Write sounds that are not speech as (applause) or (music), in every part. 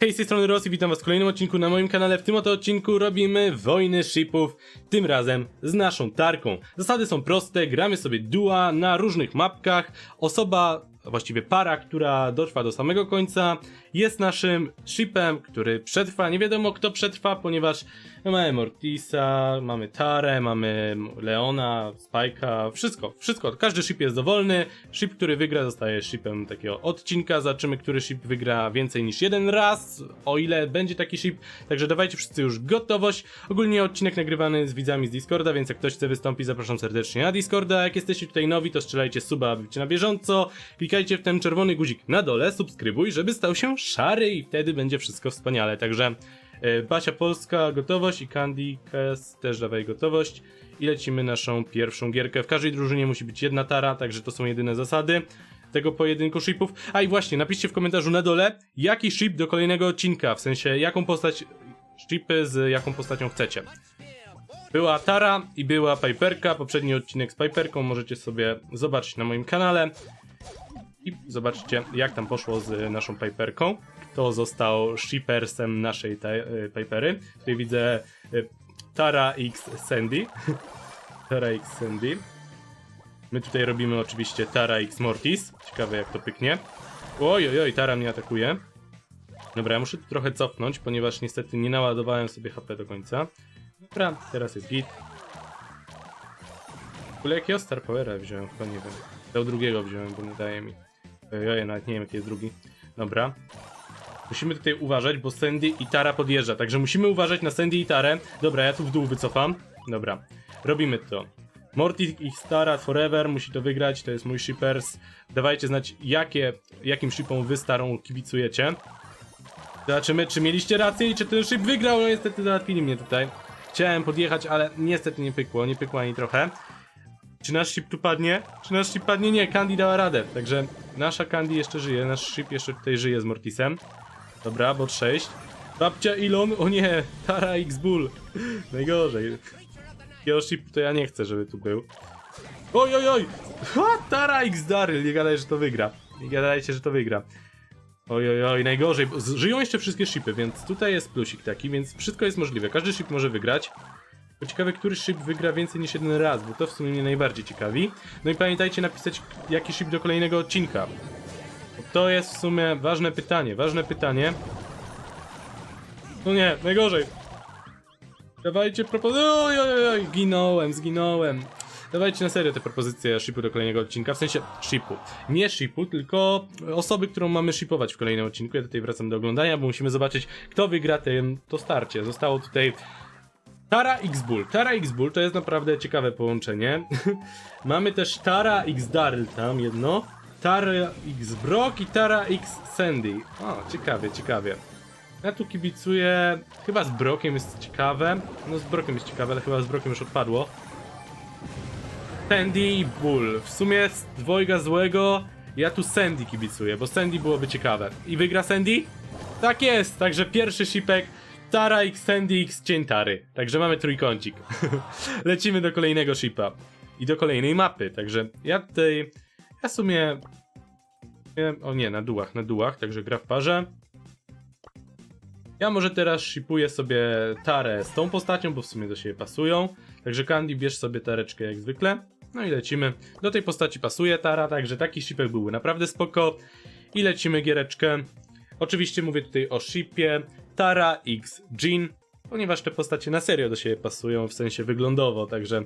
Hej, z tej strony Rosji, witam was w kolejnym odcinku na moim kanale. W tym oto odcinku robimy wojny shipów, tym razem z naszą tarką. Zasady są proste, gramy sobie dua na różnych mapkach. Osoba, a właściwie para, która dotrwa do samego końca, jest naszym shipem, który przetrwa. Nie wiadomo kto przetrwa, ponieważ mamy Mortisa, mamy Tarę, mamy Leona, Spike'a, wszystko, wszystko. Każdy ship jest dowolny. Ship, który wygra, zostaje shipem takiego odcinka. Zobaczymy, który ship wygra więcej niż jeden raz, o ile będzie taki ship. Także dawajcie wszyscy już gotowość. Ogólnie odcinek nagrywany z widzami z Discorda, więc jak ktoś chce wystąpić, zapraszam serdecznie na Discorda. Jak jesteście tutaj nowi, to strzelajcie suba, być na bieżąco. Klikajcie w ten czerwony guzik na dole, subskrybuj, żeby stał się szary i wtedy będzie wszystko wspaniale. Także e, Basia Polska, gotowość i Candy Kes też dawaj gotowość. I lecimy naszą pierwszą gierkę. W każdej drużynie musi być jedna tara, także to są jedyne zasady tego pojedynku shipów. A i właśnie, napiszcie w komentarzu na dole, jaki ship do kolejnego odcinka, w sensie jaką postać, shipy z jaką postacią chcecie. Była Tara i była Piperka, poprzedni odcinek z Piperką możecie sobie zobaczyć na moim kanale. I zobaczcie, jak tam poszło z naszą Piperką. Kto został shippersem naszej ta- y, Pipery. Tutaj widzę y, Tara X Sandy. (laughs) Tara X Sandy. My tutaj robimy oczywiście Tara X Mortis. Ciekawe jak to pyknie. Oj, oj, oj, Tara mnie atakuje. Dobra, ja muszę tu trochę cofnąć, ponieważ niestety nie naładowałem sobie HP do końca. Dobra, teraz jest git. W ogóle jakiego Star Powera wziąłem? Chyba nie wiem. Tego drugiego wziąłem, bo nie daje mi. Ojej, nawet nie wiem jaki jest drugi. Dobra. Musimy tutaj uważać, bo Sandy i Tara podjeżdża, także musimy uważać na Sandy i Tarę. Dobra, ja tu w dół wycofam. Dobra, robimy to. Morty i Stara Forever musi to wygrać, to jest mój shippers. Dawajcie znać, jakie, jakim shipom wy Starą kibicujecie. Zobaczymy, czy mieliście rację i czy ten ship wygrał. No niestety załatwili mnie tutaj. Chciałem podjechać, ale niestety nie pykło, nie pykło ani trochę. Czy nasz ship tu padnie? Czy nasz ship padnie? Nie, Candy dała radę. Także nasza Candy jeszcze żyje, nasz ship jeszcze tutaj żyje z Mortisem. Dobra, bot 6. Babcia Ilon, o nie, Tara X Bull. (laughs) Najgorzej. Takiego ship to ja nie chcę, żeby tu był. Oj, oj, oj! Ha, Tara X Daryl, nie gadaj, że to wygra. Nie gadajcie, że to wygra. Oj, oj, oj, najgorzej. Żyją jeszcze wszystkie shipy, więc tutaj jest plusik taki, więc wszystko jest możliwe. Każdy ship może wygrać. Bo ciekawe, który ship wygra więcej niż jeden raz, bo to w sumie mnie najbardziej ciekawi. No i pamiętajcie napisać, jaki ship do kolejnego odcinka. Bo to jest w sumie ważne pytanie, ważne pytanie. No nie, najgorzej. Dawajcie propozycje. Oj, oj, oj, oj, ginąłem, zginąłem. Dawajcie na serio te propozycje shipu do kolejnego odcinka, w sensie shipu. Nie shipu, tylko osoby, którą mamy shipować w kolejnym odcinku. Ja tutaj wracam do oglądania, bo musimy zobaczyć, kto wygra ten, to starcie. Zostało tutaj Tara X Bull. Tara X Bull to jest naprawdę ciekawe połączenie. (laughs) Mamy też Tara X Daryl tam jedno. Tara X Brock i Tara X Sandy. O, ciekawie, ciekawie. Ja tu kibicuję. Chyba z Brokiem jest ciekawe. No z Brokiem jest ciekawe, ale chyba z Brokiem już odpadło. Sandy i Bull. W sumie z dwojga złego. Ja tu Sandy kibicuję, bo Sandy byłoby ciekawe. I wygra Sandy? Tak jest, także pierwszy shipek Tara X Sandy X Cień Tary. Także mamy trójkącik. (laughs) Lecimy do kolejnego shipa. I do kolejnej mapy, także ja tutaj... Ja w sumie... O nie, na dułach, na dułach, także gra w parze. Ja może teraz shipuję sobie Tarę z tą postacią, bo w sumie do siebie pasują. Także Candy bierz sobie tareczkę jak zwykle. No i lecimy. Do tej postaci pasuje Tara, także taki shipek byłby naprawdę spoko. I lecimy giereczkę. Oczywiście mówię tutaj o shipie Tara X Jean, ponieważ te postacie na serio do siebie pasują, w sensie wyglądowo, także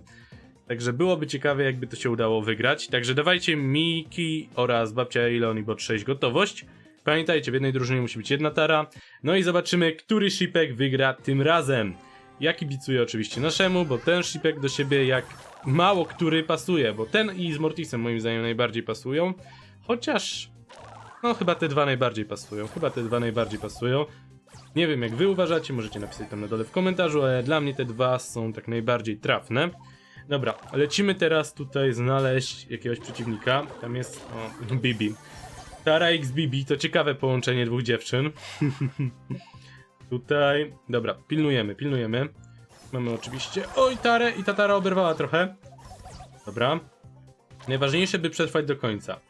Także byłoby ciekawe, jakby to się udało wygrać. Także dawajcie Miki oraz babcia Elon i bot 6 gotowość. Pamiętajcie, w jednej drużynie musi być jedna tara. No i zobaczymy, który shipek wygra tym razem. Ja kibicuję oczywiście naszemu, bo ten shipek do siebie jak mało który pasuje, bo ten i z Mortisem moim zdaniem najbardziej pasują. Chociaż, no chyba te dwa najbardziej pasują. Chyba te dwa najbardziej pasują. Nie wiem jak wy uważacie, możecie napisać tam na dole w komentarzu, ale dla mnie te dwa są tak najbardziej trafne. Dobra, lecimy teraz tutaj znaleźć jakiegoś przeciwnika. Tam jest, o, (laughs) Bibi. Tara X Bibi, to ciekawe połączenie dwóch dziewczyn. (laughs) tutaj, dobra, pilnujemy, pilnujemy. Mamy oczywiście, oj, Tarę i ta Tara oberwała trochę. Dobra. Najważniejsze, by przetrwać do końca.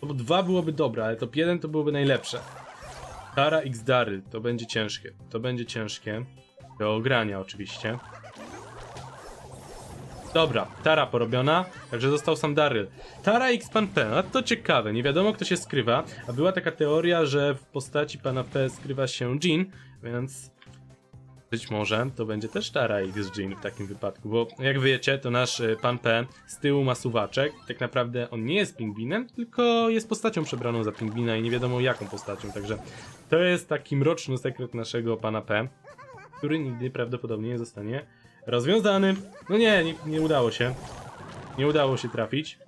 Top 2 byłoby dobre, ale top 1 to byłoby najlepsze. Tara X Daryl, to będzie ciężkie. To będzie ciężkie. Do ogrania oczywiście. Dobra, Tara porobiona, także został sam Daryl. Tara X Pan P, to ciekawe, nie wiadomo kto się skrywa, a była taka teoria, że w postaci Pana P skrywa się Jean, więc być może to będzie też Tara X Jean w takim wypadku, bo jak wiecie, to nasz y, Pan P z tyłu ma suwaczek, tak naprawdę on nie jest pingwinem, tylko jest postacią przebraną za pingwina i nie wiadomo jaką postacią, także to jest taki mroczny sekret naszego Pana P, który nigdy prawdopodobnie nie zostanie rozwiązany. No nie, nie, nie udało się. Nie udało się trafić.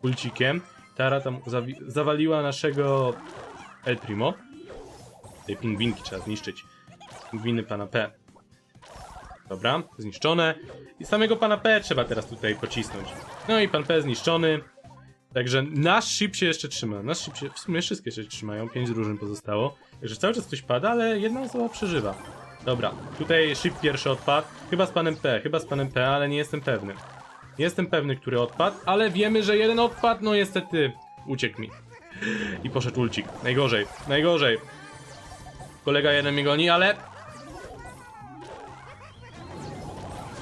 Kulcikiem. Tara tam zawaliła naszego El Primo. Tej pingwinki trzeba zniszczyć. Pingwiny pana P. Dobra, zniszczone. I samego pana P trzeba teraz tutaj pocisnąć. No i pan P zniszczony. Także nasz ship się jeszcze trzyma. Nasz ship się, w sumie wszystkie się trzymają. Pięć drużyn pozostało. Także cały czas ktoś pada, ale jedna osoba przeżywa. Dobra, tutaj ship pierwszy odpadł. Chyba z panem P, chyba z panem P, ale nie jestem pewny. Nie jestem pewny, który odpadł, ale wiemy, że jeden odpadł, no niestety uciekł mi. I poszedł ulcik. Najgorzej, najgorzej. Kolega jeden mnie goni, ale...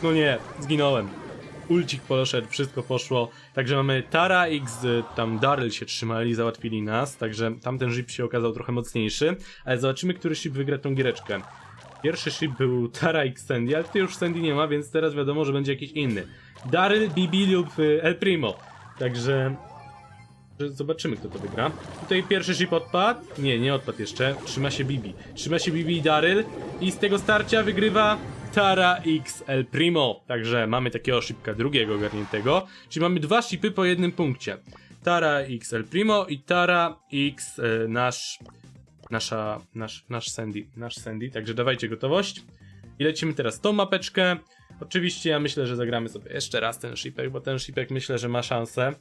No nie, zginąłem. Ulcik poszedł, wszystko poszło. Także mamy Tara X, y, tam Daryl się trzymali, załatwili nas, także tamten ship się okazał trochę mocniejszy, ale zobaczymy, który ship wygra tą giereczkę. Pierwszy ship był Tara X Sandy, ale tutaj już Sandy nie ma, więc teraz wiadomo, że będzie jakiś inny. Daryl, Bibi lub y, El Primo. Także że zobaczymy, kto to wygra. Tutaj pierwszy ship odpadł. Nie, nie odpadł jeszcze. Trzyma się Bibi. Trzyma się Bibi i Daryl. I z tego starcia wygrywa Tara X El Primo. Także mamy takiego shipka drugiego ogarniętego. Czyli mamy dwa shipy po jednym punkcie. Tara X El Primo i Tara X y, nasz nasza, nasz, nasz Sandy, nasz Sandy, także dawajcie gotowość. I lecimy teraz tą mapeczkę. Oczywiście ja myślę, że zagramy sobie jeszcze raz ten shipek, bo ten shipek myślę, że ma szansę.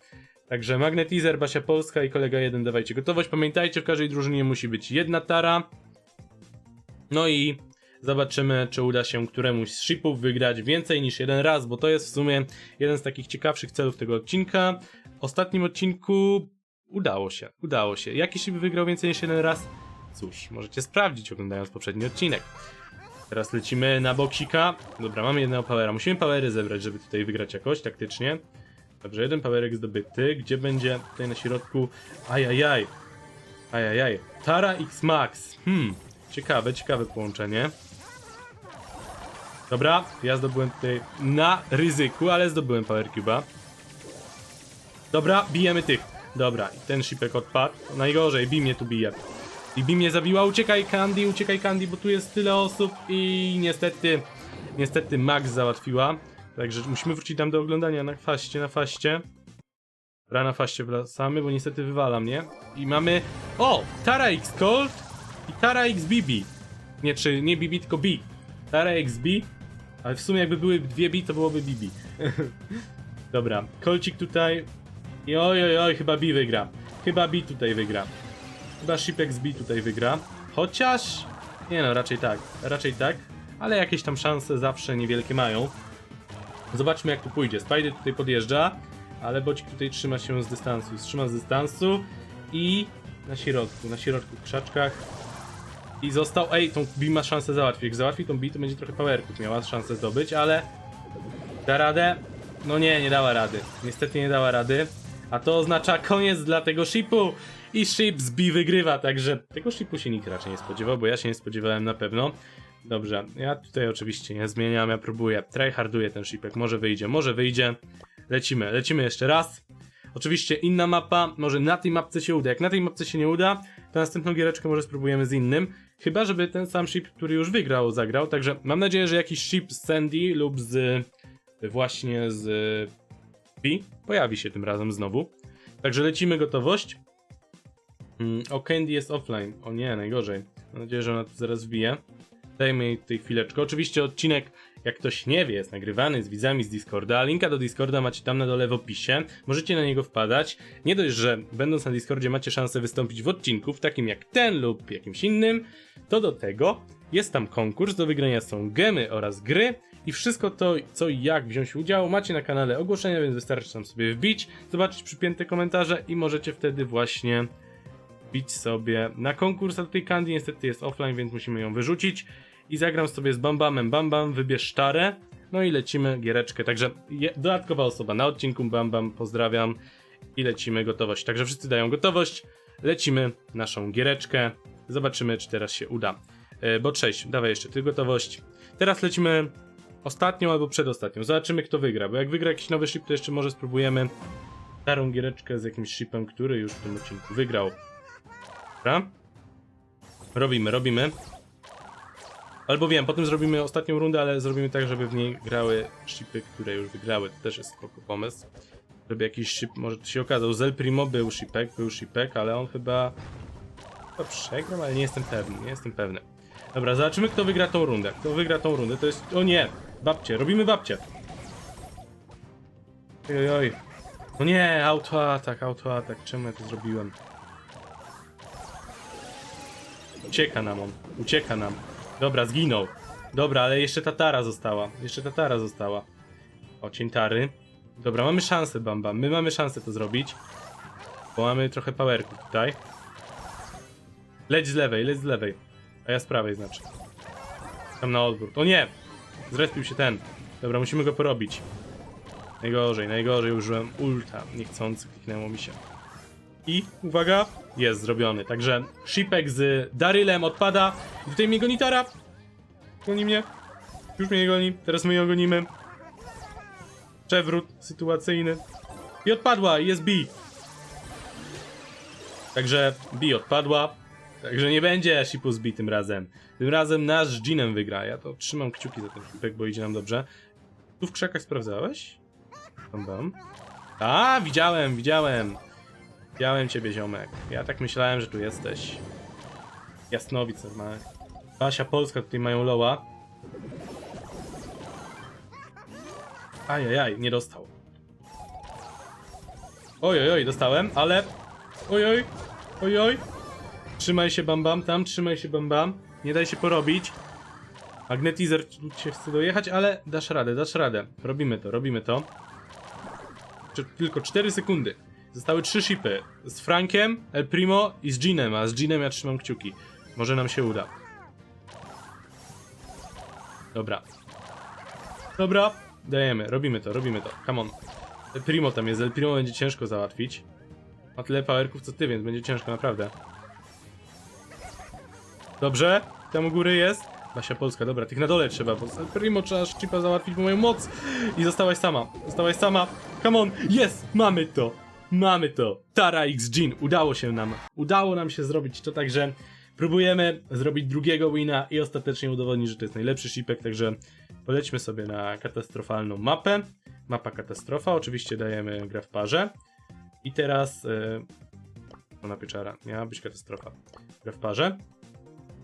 Także Magnetizer, Basia Polska i kolega jeden dawajcie gotowość. Pamiętajcie, w każdej drużynie musi być jedna tara. No i zobaczymy, czy uda się któremuś z shipów wygrać więcej niż jeden raz, bo to jest w sumie jeden z takich ciekawszych celów tego odcinka. W ostatnim odcinku udało się, udało się. Jaki ship wygrał więcej niż jeden raz? Cóż, możecie sprawdzić oglądając poprzedni odcinek. Teraz lecimy na boksika. Dobra, mamy jednego powera. Musimy powery zebrać, żeby tutaj wygrać jakoś taktycznie. Dobrze, jeden powerek zdobyty. Gdzie będzie tutaj na środku? Ajajaj. Ajajaj. Tara X Max. Hmm. Ciekawe, ciekawe połączenie. Dobra, ja zdobyłem tutaj na ryzyku, ale zdobyłem Power Cube'a. Dobra, bijemy tych. Dobra, i ten shipek odpadł. Najgorzej, Bi mnie tu bije. I Bi mnie zabiła, uciekaj Candy, uciekaj Candy, bo tu jest tyle osób i niestety, niestety Max załatwiła. Także musimy wrócić tam do oglądania na faście, na faście. Ra na faście wracamy, bo niestety wywala mnie. I mamy... O! Tara X Colt i Tara X BB. Nie, czy nie BB, tylko B. Tara X B. Ale w sumie jakby były dwie B, to byłoby BB. (laughs) Dobra, Kolcik tutaj. I oj, oj, oj, chyba B wygra. Chyba B tutaj wygra. Chyba Shipex B tutaj wygra. Chociaż... Nie no, raczej tak. Raczej tak. Ale jakieś tam szanse zawsze niewielkie mają. Zobaczmy jak tu pójdzie. Spider tutaj podjeżdża, ale Bocik tutaj trzyma się z dystansu. Trzyma z dystansu i na środku, na środku w krzaczkach. I został. Ej, tą B ma szansę załatwić. Jak załatwi tą B, to będzie trochę powerków miała szansę zdobyć, ale da radę? No nie, nie dała rady. Niestety nie dała rady. A to oznacza koniec dla tego shipu. I ship z B wygrywa, także tego shipu się nikt raczej nie spodziewał, bo ja się nie spodziewałem na pewno. Dobrze, ja tutaj oczywiście nie zmieniam, ja próbuję, tryharduję ten shipek, może wyjdzie, może wyjdzie. Lecimy, lecimy jeszcze raz. Oczywiście inna mapa, może na tej mapce się uda. Jak na tej mapce się nie uda, to następną giereczkę może spróbujemy z innym. Chyba, żeby ten sam ship, który już wygrał, zagrał. Także mam nadzieję, że jakiś ship z Sandy lub z właśnie z B pojawi się tym razem znowu. Także lecimy gotowość. Mm, o, Candy jest offline. O nie, najgorzej. Mam nadzieję, że ona zaraz wbije. Dajmy jej tutaj chwileczkę. Oczywiście odcinek, jak ktoś nie wie, jest nagrywany z widzami z Discorda. Linka do Discorda macie tam na dole w opisie. Możecie na niego wpadać. Nie dość, że będąc na Discordzie macie szansę wystąpić w odcinku, w takim jak ten lub jakimś innym, to do tego jest tam konkurs. Do wygrania są gemy oraz gry. I wszystko to, co i jak wziąć udział, macie na kanale ogłoszenia, więc wystarczy tam sobie wbić, zobaczyć przypięte komentarze i możecie wtedy właśnie wbić sobie na konkurs, a tutaj Candy niestety jest offline, więc musimy ją wyrzucić. I zagram sobie z Bambamem. Bambam, wybierz sztare. No i lecimy giereczkę. Także je, dodatkowa osoba na odcinku. Bambam, pozdrawiam. I lecimy gotowość. Także wszyscy dają gotowość. Lecimy naszą giereczkę. Zobaczymy, czy teraz się uda. E, bot 6, dawaj jeszcze ty gotowość. Teraz lecimy ostatnią albo przedostatnią. Zobaczymy, kto wygra. Bo jak wygra jakiś nowy ship, to jeszcze może spróbujemy starą giereczkę z jakimś shipem, który już w tym odcinku wygrał. Dobra? Robimy, robimy. Albo wiem, potem zrobimy ostatnią rundę, ale zrobimy tak, żeby w niej grały shipy, które już wygrały. To też jest spoko pomysł. Żeby jakiś ship, może się okazał. Zel Primo był shipek, był shipek, ale on chyba... Chyba przegrał, ale nie jestem pewny, nie jestem pewny. Dobra, zobaczymy kto wygra tą rundę. Kto wygra tą rundę, to jest... O nie! Babcie, robimy babcie. Oj, oj, oj. No nie, autoatak, autoatak. Czemu ja to zrobiłem? Ucieka nam on, ucieka nam. Dobra, zginął. Dobra, ale jeszcze Tatara została. Jeszcze Tatara została. O, ciętary. Dobra, mamy szansę, Bam Bam. My mamy szansę to zrobić. Bo mamy trochę powerku tutaj. Leć z lewej, leć z lewej. A ja z prawej znaczy. Tam na odwrót. O nie! Zrespił się ten. Dobra, musimy go porobić. Najgorzej, najgorzej użyłem ulta. Niechcący kliknęło mi się. I uwaga, jest zrobiony. Także shipek z Darylem odpada. Tutaj mnie goni Tara. Goni mnie. Już mnie nie goni. Teraz my ją gonimy. Przewrót sytuacyjny. I odpadła, jest B. Także B odpadła. Także nie będzie shipu z B tym razem. Tym razem nasz z Jeanem wygra. Ja to trzymam kciuki za ten shipek, bo idzie nam dobrze. Tu w krzakach sprawdzałeś? Bam, bam. A, widziałem, widziałem. Widziałem ciebie, ziomek. Ja tak myślałem, że tu jesteś. Jasnowic normalnie. Basia Polska tutaj mają loła. Ajajaj, nie dostał. Oj, oj, dostałem, ale... Oj, oj, oj, oj. Trzymaj się, bam, bam, tam, trzymaj się, bam, bam. Nie daj się porobić. Magnetizer cię chce dojechać, ale dasz radę, dasz radę. Robimy to, robimy to. Tylko 4 sekundy. Zostały 3 shipy. Z Frankiem, El Primo i z Jeanem, a z Jeanem ja trzymam kciuki. Może nam się uda. Dobra. Dobra, dajemy, robimy to, robimy to. Come on. El Primo tam jest, El Primo będzie ciężko załatwić. Ma tyle powerków co ty, więc będzie ciężko naprawdę. Dobrze, tam u góry jest. Basia Polska, dobra, tych na dole trzeba, bo z El Primo trzeba szczypa załatwić, bo mają moc. I zostałaś sama, zostałaś sama. Come on, jest, mamy to. Mamy to. Tara X Jean, udało się nam. Udało nam się zrobić to, także próbujemy zrobić drugiego wina i ostatecznie udowodnić, że to jest najlepszy shipek, także polećmy sobie na katastrofalną mapę. Mapa katastrofa, oczywiście dajemy grę w parze. I teraz... Yy... Ona pieczara, miała być katastrofa. Gra w parze.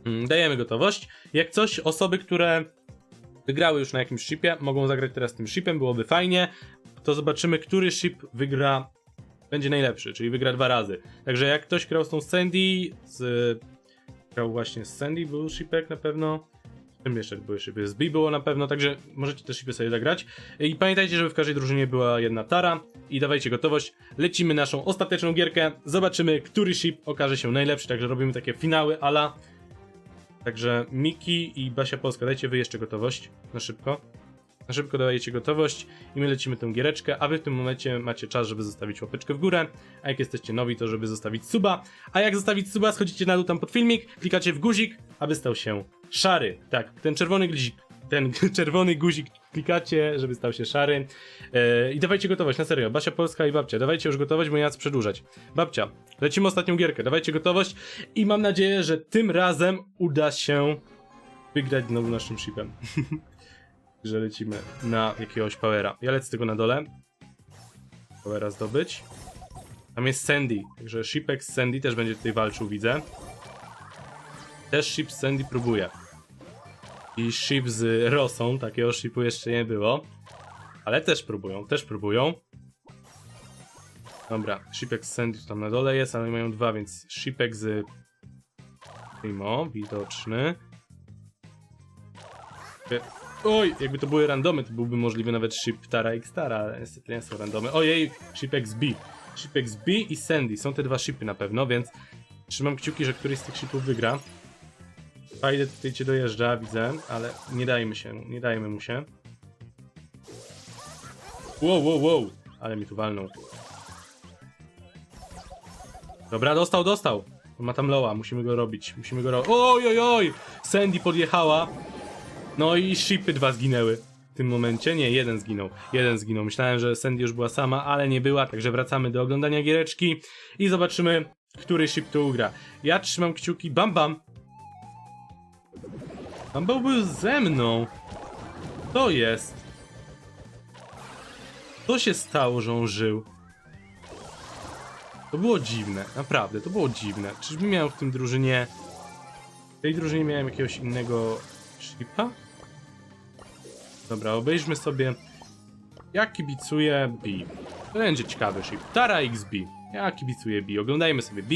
Mm, Dajemy gotowość. Jak coś, osoby, które wygrały już na jakimś shipie, mogą zagrać teraz tym shipem, byłoby fajnie. To zobaczymy, który ship wygra, będzie najlepszy, czyli wygra dwa razy. Także jak ktoś grał z tą Sandy, z... grał właśnie z Sandy, był shipek na pewno. Czym jeszcze były shipy? Z B było na pewno, także możecie te shipy sobie zagrać. I pamiętajcie, żeby w każdej drużynie była jedna tara. I dawajcie gotowość. Lecimy naszą ostateczną gierkę. Zobaczymy, który ship okaże się najlepszy. Także robimy takie finały ala. Także Miki i Basia Polska, dajcie wy jeszcze gotowość. Na szybko. Na szybko dajecie gotowość i my lecimy tę giereczkę, a wy w tym momencie macie czas, żeby zostawić łapeczkę w górę, a jak jesteście nowi, to żeby zostawić suba, a jak zostawić suba, schodzicie na dół tam pod filmik, klikacie w guzik, aby stał się szary. Tak, ten czerwony guzik, ten (laughs) czerwony guzik klikacie, żeby stał się szary. Yy, I dawajcie gotowość, na serio. Basia Polska i babcia, dawajcie już gotowość, bo nie co przedłużać. Babcia, lecimy ostatnią gierkę, dawajcie gotowość i mam nadzieję, że tym razem uda się wygrać znowu naszym shipem. (laughs) że lecimy na jakiegoś powera. Ja lecę tego na dole. Powera zdobyć. Tam jest Sandy, także shipek z Sandy też będzie tutaj walczył, widzę. Też ship z Sandy próbuje. I ship z Rosą, takiego shipu jeszcze nie było. Ale też próbują, też próbują. Dobra, shipek z Sandy tam na dole jest, ale mają dwa, więc shipek z Primo, widoczny. Oj, jakby to były randomy, to byłby możliwy nawet ship Tara X Tara, ale niestety nie są randomy. Ojej, ship XB. Ship XB i Sandy, są te dwa shipy na pewno, więc Trzymam kciuki, że któryś z tych shipów wygra. Fajdę tutaj cię dojeżdża, widzę, ale nie dajmy się, nie dajmy mu się. Wow, wow, wow, ale mi tu walnął. Dobra, dostał, dostał. On ma tam loa, musimy go robić, musimy go robić. Oj, oj, oj! Sandy podjechała. No i shipy dwa zginęły. W tym momencie, nie, jeden zginął. Jeden zginął. Myślałem, że Sandy już była sama, ale nie była, także wracamy do oglądania giereczki i zobaczymy, który ship tu ugra. Ja trzymam kciuki, bam bam. Bam bam był ze mną. To jest. Co się stało, że on żył? To było dziwne, naprawdę, to było dziwne. Czyżbym miał w tym drużynie... W tej drużynie miałem jakiegoś innego shipa? Dobra, obejrzmy sobie... Ja kibicuję B. To będzie ciekawy ship. Tara XB. Ja kibicuję B. Oglądajmy sobie B.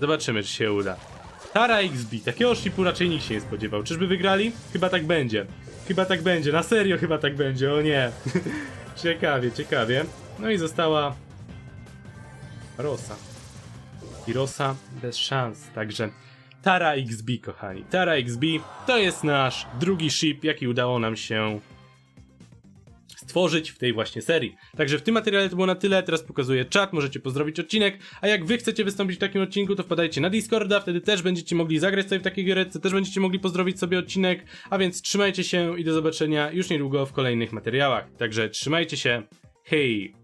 Zobaczymy, czy się uda. Tara XB. Takiego shipu raczej nikt się nie spodziewał. Czyżby wygrali? Chyba tak będzie. Chyba tak będzie. Na serio chyba tak będzie. O nie. (laughs) ciekawie, ciekawie. No i została Rosa. I Rosa bez szans, także Tara XB, kochani. Tara XB to jest nasz drugi ship, jaki udało nam się stworzyć w tej właśnie serii. Także w tym materiale to było na tyle, teraz pokazuję czat, możecie pozdrowić odcinek, a jak wy chcecie wystąpić w takim odcinku, to wpadajcie na Discorda, wtedy też będziecie mogli zagrać sobie w takiej giereczce, też będziecie mogli pozdrowić sobie odcinek, a więc trzymajcie się i do zobaczenia już niedługo w kolejnych materiałach. Także trzymajcie się, hej!